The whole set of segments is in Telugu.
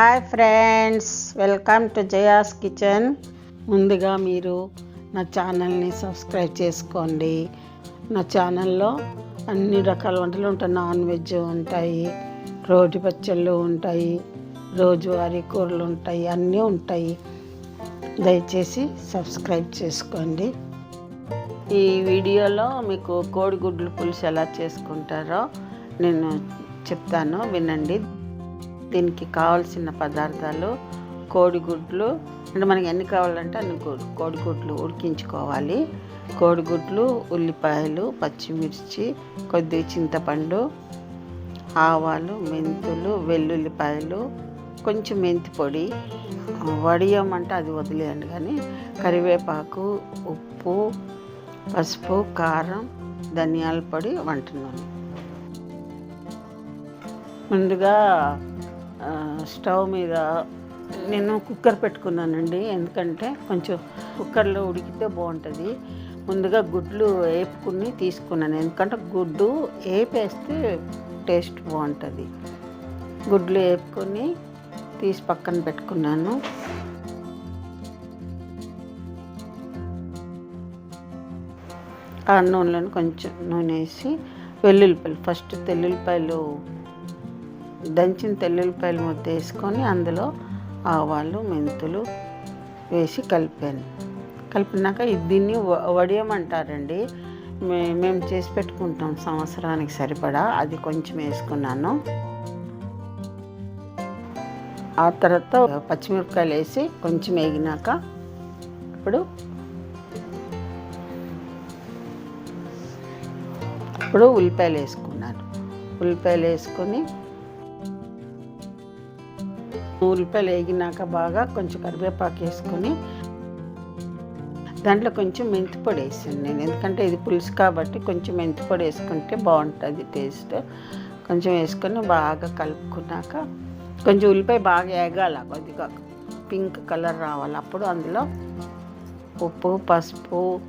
Hi friends welcome to Jaya's kitchen ముందుగా మీరు నా ఛానల్ని సబ్స్క్రైబ్ చేసుకోండి. నా ఛానల్లో అన్ని రకాల వంటలు ఉంటాయి. నాన్ వెజ్ ఉంటాయి రోటి పచ్చళ్ళు ఉంటాయి రోజువారీ కూరలు ఉంటాయి అన్నీ ఉంటాయి. దయచేసి సబ్స్క్రైబ్ చేసుకోండి. ఈ వీడియోలో మీకు కోడిగుడ్లు పులుసు ఎలా చేసుకుంటారో నేను చెప్తాను. వినండి. దీనికి కావాల్సిన పదార్థాలు కోడిగుడ్లు అంటే మనకి ఎన్ని కావాలంటే అన్ని కోడిగుడ్లు ఉడికించుకోవాలి. కోడిగుడ్లు ఉల్లిపాయలు పచ్చిమిర్చి కొద్దిగా చింతపండు ఆవాలు మెంతులు వెల్లుల్లిపాయలు కొంచెం మెంతి పొడి. వడియం అంటే అది వదిలేయండి కానీ కరివేపాకు ఉప్పు పసుపు కారం ధనియాల పొడి వంట నూనె ముందుగా స్టవ్ మీద నేను కుక్కర్ పెట్టుకున్నానండి. ఎందుకంటే కొంచెం కుక్కర్లో ఉడికితే బాగుంటుంది. ముందుగా గుడ్లు వేపుకుని తీసుకున్నాను. ఎందుకంటే గుడ్డు వేపేస్తే టేస్ట్ బాగుంటుంది. గుడ్లు వేపుకొని తీసి పక్కన పెట్టుకున్నాను. ఆ నూనెలను కొంచెం నూనె వేసి వెల్లుల్లిపాయలు ఫస్ట్ తెల్లుల్లిపాయలు దంచిన తెల్లుల్లిపాయలు ముద్ద వేసుకొని అందులో ఆవాలు మెంతులు వేసి కలిపాను. కలిపినాక దీన్ని వడియమంటారండి. మే మేము చేసి పెట్టుకుంటాం సంవత్సరానికి సరిపడా. అది కొంచెం వేసుకున్నాను. ఆ తర్వాత పచ్చిమిరపకాయలు వేసి కొంచెం వేగినాక ఇప్పుడు ఇప్పుడు ఉల్లిపాయలు వేసుకున్నాను. ఉల్లిపాయలు వేసుకొని ఉల్లిపాయలు వేగినాక బాగా కొంచెం కరివేపాకు వేసుకొని దాంట్లో కొంచెం మెంతిపొడి వేసాను నేను. ఎందుకంటే ఇది పులుసు కాబట్టి కొంచెం మెంతిపొడి వేసుకుంటే బాగుంటుంది టేస్ట్. కొంచెం వేసుకొని బాగా కలుపుకున్నాక కొంచెం ఉల్లిపాయ బాగా వేగాల కొద్దిగా పింక్ కలర్ రావాలి. అప్పుడు అందులో ఉప్పు పసుపు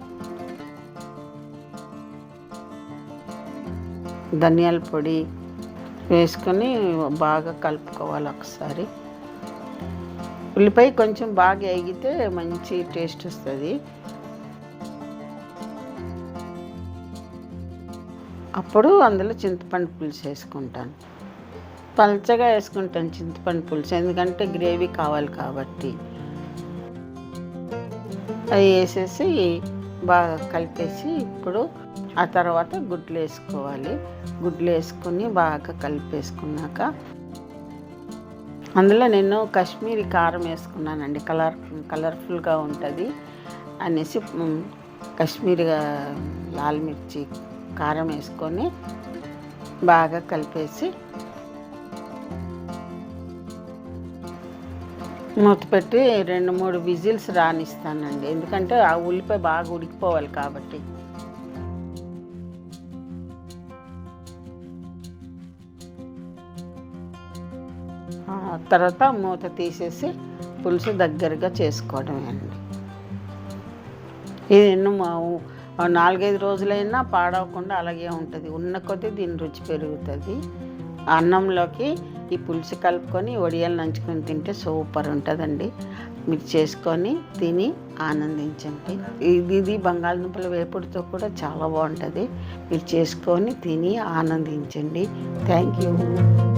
ధనియాల పొడి వేసుకొని బాగా కలుపుకోవాలి ఒకసారి. ఉల్లిపాయ కొంచెం బాగా వేగితే మంచి టేస్ట్ వస్తుంది. అప్పుడు అందులో చింతపండు పులుసు వేసుకుంటాను. పలచగా వేసుకుంటాను చింతపండు పులుసు ఎందుకంటే గ్రేవీ కావాలి కాబట్టి. అది వేసేసి బాగా కలిపేసి ఇప్పుడు ఆ తర్వాత గుడ్లు వేసుకోవాలి. గుడ్లు వేసుకొని బాగా కలిపేసుకున్నాక అందులో నేను కాశ్మీరీ కారం వేసుకున్నానండి. కలర్ కలర్ఫుల్గా ఉంటుంది అనేసి కాశ్మీరీగా లాల్ మిర్చి కారం వేసుకొని బాగా కలిపేసి మూత పెట్టి రెండు మూడు విజిల్స్ రానిస్తానండి. ఎందుకంటే ఆ ఉల్లిపాయ బాగా ఉడికిపోవాలి కాబట్టి. తర్వాత మూత తీసేసి పులుసు దగ్గరగా చేసుకోవడమే అండి. ఇది నాలుగైదు రోజులైనా పాడవకుండా అలాగే ఉంటుంది. ఉన్న కొద్దీ దీని రుచి పెరుగుతుంది. అన్నంలోకి ఈ పులుసు కలుపుకొని వడియాలు నంచుకొని తింటే సూపర్ ఉంటుందండి. మీరు చేసుకొని తిని ఆనందించండి. ఇది ఇది బంగాళదుంపల వేపుడుతో కూడా చాలా బాగుంటుంది. మీరు చేసుకొని తిని ఆనందించండి. Thank you.